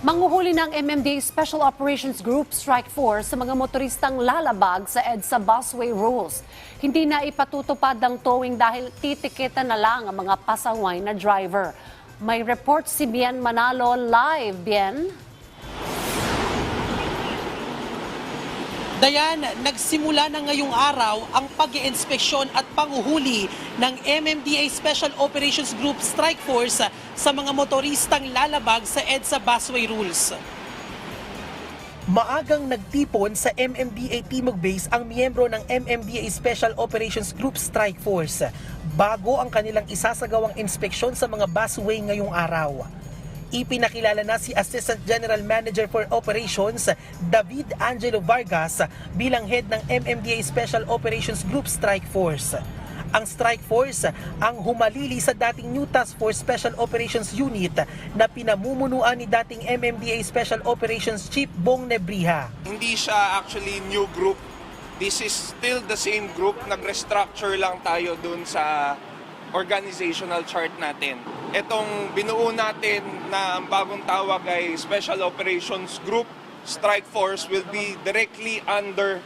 Manguhuli ng MMDA Special Operations Group Strike Force sa mga motoristang lalabag sa EDSA busway rules. Hindi na ipatutupad ang towing dahil titikitan na lang ang mga pasaway na driver. May report si Bien Manalo live. Bien? Dayan, nagsimula na ngayong araw ang pag inspeksyon at panguhuli ng MMDA Special Operations Group Strike Force sa mga motoristang lalabag sa EDSA busway rules. Maagang nagtipon sa MMDA Timog Base ang miyembro ng MMDA Special Operations Group Strike Force bago ang kanilang isasagawang inspeksyon sa mga busway ngayong araw. Ipinakilala na si Assistant General Manager for Operations David Angelo Vargas bilang head ng MMDA Special Operations Group Strike Force. Ang Strike Force ang humalili sa dating New Task Force Special Operations Unit na pinamumunuan ni dating MMDA Special Operations Chief Bong Nebriha. hindi siya actually new group. This is still the same group. Nag-restructure lang tayo dun sa organizational chart natin. Itong binuo natin na ang bagong tawag ay Special Operations Group Strike Force will be directly under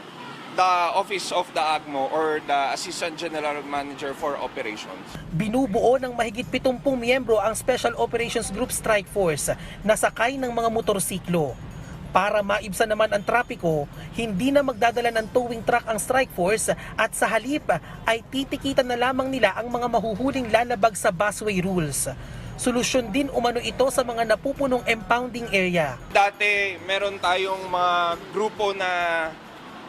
the Office of the AGMO or the Assistant General Manager for Operations. Binubuo ng mahigit 70 miyembro ang Special Operations Group Strike Force na sakay ng mga motorsiklo. Para maibsan naman ang trapiko, hindi na magdadala ng towing truck ang strike force at sa halip ay titikitan na lamang nila ang mga mahuhuling lalabag sa busway rules. Solusyon din umano ito sa mga napupunong impounding area. Dati meron tayong mga grupo na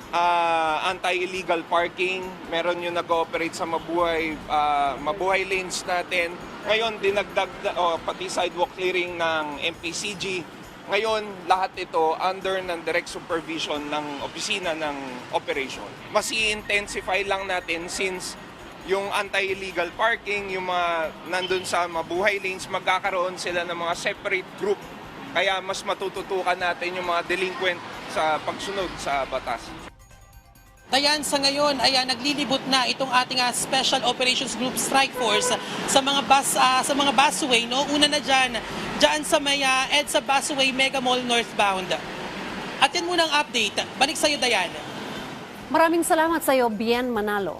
ah, anti-illegal parking, meron yung nag-ooperate sa mabuhay, ah, mabuhay lanes natin. Ngayon, dinagdag, oh, pati sidewalk clearing ng MPCG. Ngayon, lahat ito under ng direct supervision ng opisina ng operation. Mas i-intensify lang natin since yung anti-illegal parking, yung mga nandun sa mabuhay lanes, magkakaroon sila ng mga separate group. Kaya mas matututukan natin yung mga delinquent sa pagsunod sa batas. Dayan, sa ngayon ay ah, naglilibot na itong ating ah, Special Operations Group Strike Force sa mga bus ah, sa mga busway no. Una na diyan, diyan sa may ah, EDSA Busway Mega Mall northbound. At yan muna ang update. Balik sa iyo Dayan. Maraming salamat sa iyo, Bien Manalo.